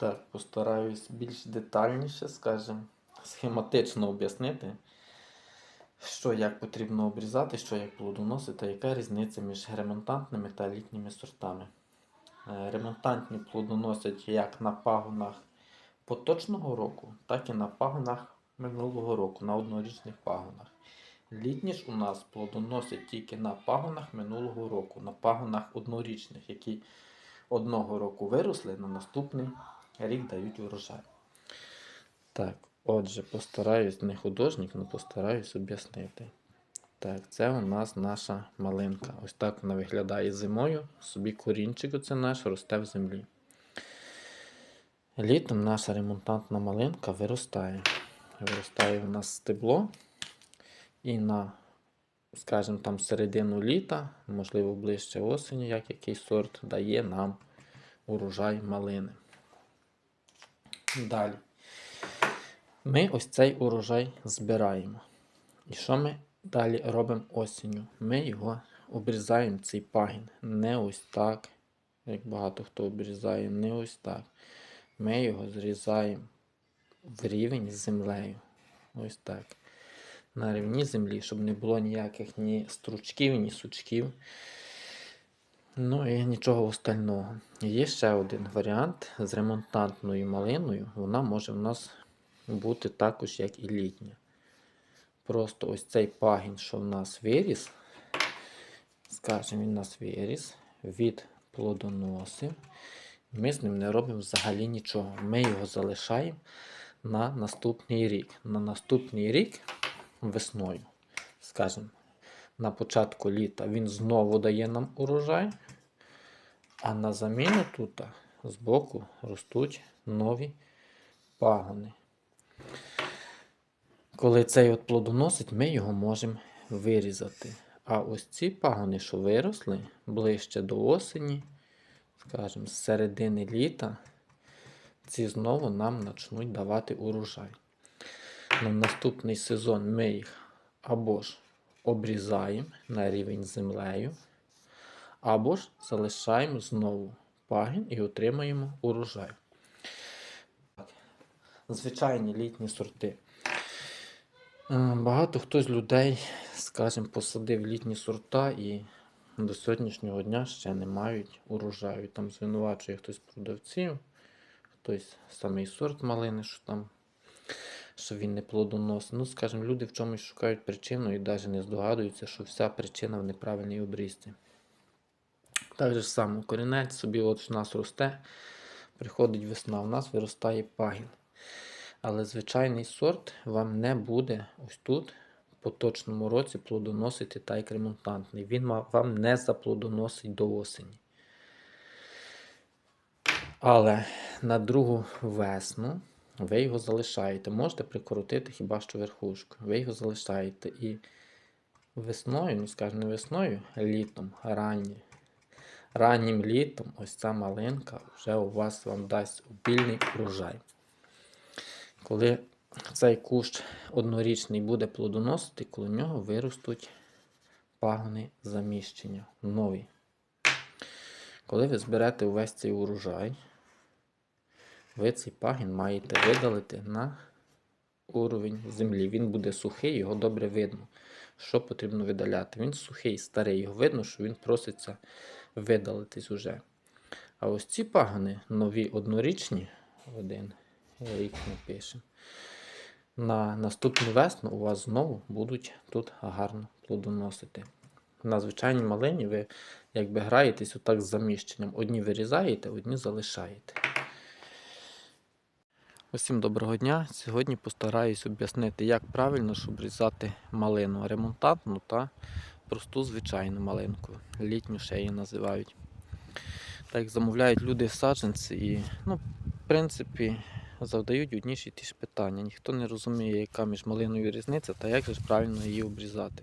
Так, постараюсь більш детальніше, скажімо, схематично об'яснити, що як потрібно обрізати, що як плодоносити, яка різниця між ремонтантними та літніми сортами. Е, Ремонтантні плодоносять як на пагонах поточного року, так і на пагонах минулого року, на однорічних пагонах. Літні ж у нас плодоносять тільки на пагонах минулого року, на пагонах однорічних, які одного року виросли, на наступний рік дають урожай. Так, отже, постараюсь, не художник, але постараюсь об'яснити. Так, це у нас наша малинка. Ось так вона виглядає зимою. Собі корінчик оце наш росте в землі. Літом наша ремонтантна малинка виростає. Виростає у нас стебло. І на, скажімо, там середину літа, можливо, ближче осені, як який сорт, дає нам урожай малини. Далі. Ми ось цей урожай збираємо. І що ми далі робимо осінню? Ми його обрізаємо, цей пагін. Не ось так, як багато хто обрізає, не ось так. Ми його зрізаємо в рівень з землею. Ось так. На рівні землі, щоб не було ніяких ні стручків, ні сучків. Ну і нічого остального. Є ще один варіант з ремонтантною малиною. Вона може в нас бути також, як і літня. Просто ось цей пагін, що в нас виріс, скажімо, він у нас виріс від плодоносів. Ми з ним не робимо взагалі нічого. Ми його залишаємо на наступний рік. На наступний рік весною, скажімо, на початку літа він знову дає нам урожай. А на заміну тут збоку ростуть нові пагони. Коли цей от плодоносить, ми його можемо вирізати. А ось ці пагони, що виросли ближче до осені, скажімо, з середини літа, ці знову нам почнуть давати урожай. На наступний сезон ми їх або ж обрізаємо на рівень землею, або ж залишаємо знову пагін і отримаємо урожай. Звичайні літні сорти. Е, Багато хто з людей, скажімо, посадив літні сорта і до сьогоднішнього дня ще не мають урожаю. Там звинувачує хтось продавців, хтось самий сорт малини, що там що він не плодоносить. Ну, скажімо, люди в чомусь шукають причину і навіть не здогадуються, що вся причина в неправильній обрізці. Так же само, корінець собі от в нас росте, приходить весна, в нас виростає пагін. Але звичайний сорт вам не буде ось тут в поточному році плодоносити так як ремонтантний. Він вам не заплодоносить до осені. Але на другу весну ви його залишаєте. Можете прикоротити хіба що верхушку. Ви його залишаєте. І весною, ну скажімо, не весною, літом, ранні, раннім літом ось ця малинка вже у вас вам дасть обільний урожай. Коли цей кущ однорічний буде плодоносити, коло нього виростуть пагони заміщення нові. Коли ви зберете увесь цей урожай, ви цей пагін маєте видалити на уровень землі. Він буде сухий, його добре видно. Що потрібно видаляти? Він сухий, старий, його видно, що він проситься видалитись уже. А ось ці пагони нові однорічні, один рік напишемо. На наступну весну у вас знову будуть тут гарно плодоносити. На звичайній малині ви якби граєтесь отак з заміщенням. Одні вирізаєте, одні залишаєте. Усім доброго дня. Сьогодні постараюсь об'яснити, як правильно обрізати малину ремонтантну та просту звичайну малинку. Літню ще її називають. Так замовляють люди саджанці і, ну, в принципі, завдають одні ж ті ж питання. Ніхто не розуміє, яка між малиною різниця та як же правильно її обрізати.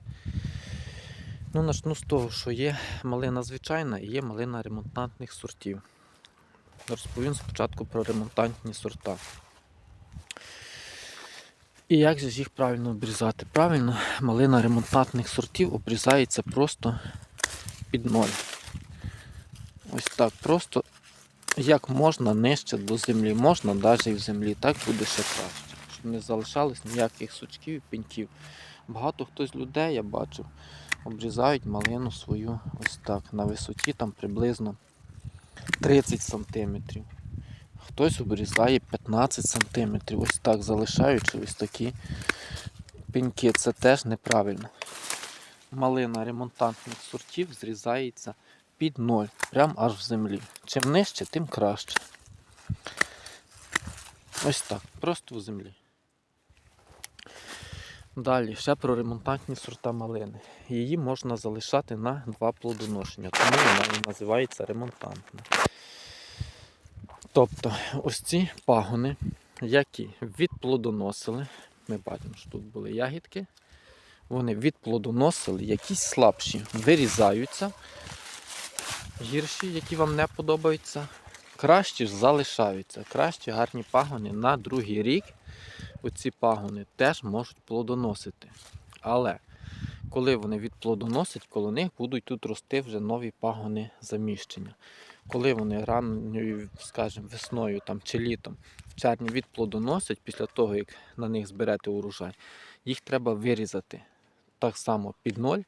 Ну, начну з того, що є малина звичайна і є малина ремонтантних сортів. Розповім спочатку про ремонтантні сорта. І як же їх правильно обрізати? Правильно, малина ремонтантних сортів обрізається просто під ноль. Ось так, просто як можна нижче до землі. Можна навіть і в землі, так буде ще краще. Щоб не залишалось ніяких сучків і пеньків. Багато хтось людей, я бачу, обрізають малину свою ось так, на висоті там приблизно 30 сантиметрів. Хтось обрізає 15 сантиметрів. Ось так залишаючи ось такі пеньки. Це теж неправильно. Малина ремонтантних сортів зрізається під ноль, прямо аж в землі. Чим нижче, тим краще. Ось так, просто в землі. Далі, ще про ремонтантні сорта малини. Її можна залишати на два плодоношення, тому вона і називається ремонтантна. Тобто, ось ці пагони, які відплодоносили, ми бачимо, що тут були ягідки, вони відплодоносили, якісь слабші вирізаються, гірші, які вам не подобаються, кращі ж залишаються. Кращі гарні пагони на другий рік. Оці пагони теж можуть плодоносити. Але коли вони відплодоносять, коло них будуть тут рости вже нові пагони заміщення. Коли вони ранньою, скажімо, весною там, чи літом в червні відплодоносять, після того, як на них зберете урожай, їх треба вирізати так само під ноль,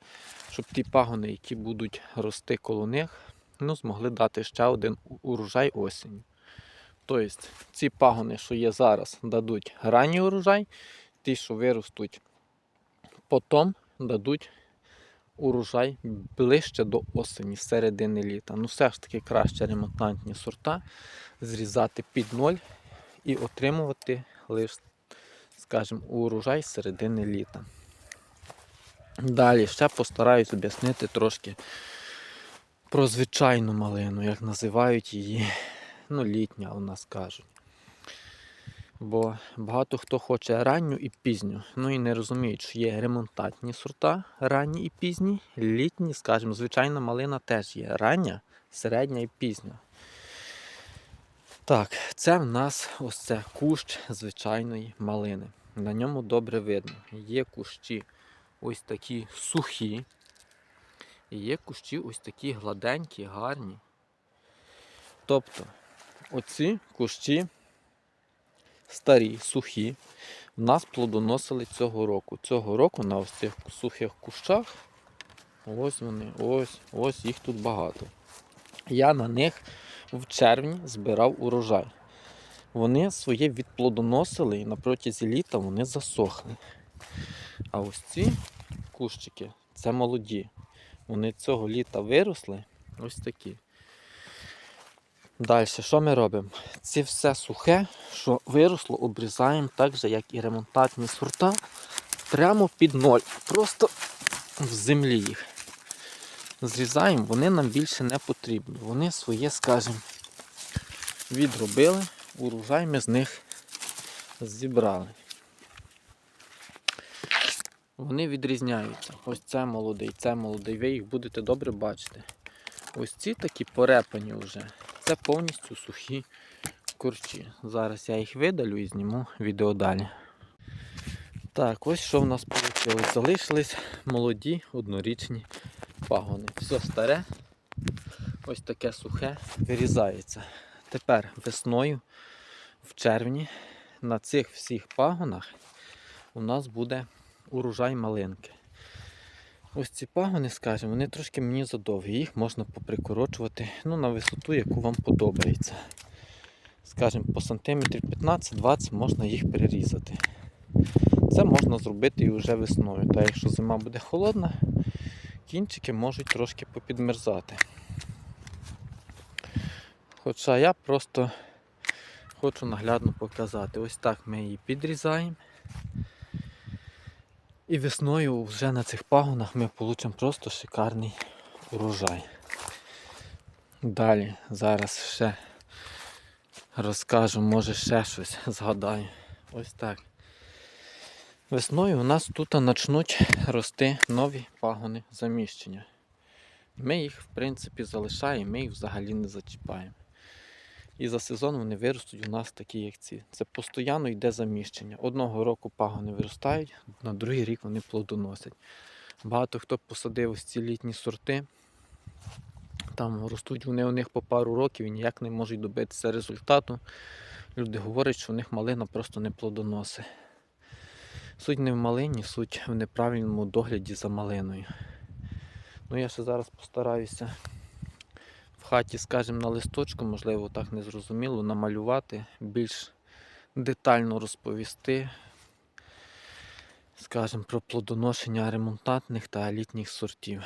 щоб ті пагони, які будуть рости коло них, ну, змогли дати ще один урожай осінню. Тобто ці пагони, що є зараз, дадуть ранній урожай, ті, що виростуть потім, дадуть урожай ближче до осені, середини літа. Ну, все ж таки краще ремонтантні сорта зрізати під ноль і отримувати лише, скажімо, урожай середини літа. Далі ще постараюсь об'яснити трошки про звичайну малину, як називають її ну, літня у нас кажуть. Бо багато хто хоче ранню і пізню. Ну і не розуміють, що є ремонтантні сорта, ранні і пізні, літні, скажімо, звичайна малина теж є рання, середня і пізня. Так, це в нас ось це кущ звичайної малини. На ньому добре видно. Є кущі ось такі сухі, і є кущі ось такі гладенькі, гарні. Тобто, оці кущі старі, сухі, в нас плодоносили цього року. Цього року на ось цих сухих кущах, ось вони, ось, ось їх тут багато. Я на них в червні збирав урожай. Вони своє відплодоносили і на протязі літа вони засохли. А ось ці кущики це молоді. Вони цього літа виросли ось такі. Далі, що ми робимо? Це все сухе, що виросло, обрізаємо так же, як і ремонтантні сорта, прямо під ноль. Просто в землі їх. Зрізаємо, вони нам більше не потрібні. Вони своє, скажімо, відробили, урожай ми з них зібрали. Вони відрізняються. Ось це молодий, це молодий. Ви їх будете добре бачити. Ось ці такі порепані вже. Це повністю сухі курчі. Зараз я їх видалю і зніму відео далі. Так, ось що в нас вийшло. Залишились молоді однорічні пагони. Все старе, ось таке сухе, вирізається. Тепер весною, в червні, на цих всіх пагонах у нас буде урожай малинки. Ось ці пагони, скажімо, вони трошки мені задовгі. Їх можна поприкорочувати ну, на висоту, яку вам подобається. Скажімо, по сантиметрів 15-20 можна їх перерізати. Це можна зробити і вже весною. Та якщо зима буде холодна, кінчики можуть трошки попідмерзати. Хоча я просто хочу наглядно показати. Ось так ми її підрізаємо. І весною вже на цих пагонах ми отримаємо просто шикарний урожай. Далі, зараз ще розкажу, може ще щось згадаю. Ось так. Весною у нас тут почнуть рости нові пагони заміщення. Ми їх, в принципі, залишаємо, ми їх взагалі не зачіпаємо. І за сезон вони виростуть у нас такі, як ці. Це постійно йде заміщення. Одного року пагони виростають, на другий рік вони плодоносять. Багато хто посадив ось ці літні сорти. Там ростуть вони у них по пару років і ніяк не можуть добитися результату. Люди говорять, що у них малина просто не плодоносить. Суть не в малині, суть в неправильному догляді за малиною. Ну я ще зараз постараюся хаті, скажімо, на листочку, можливо, так незрозуміло, намалювати, більш детально розповісти, скажімо, про плодоношення ремонтантних та літніх сортів.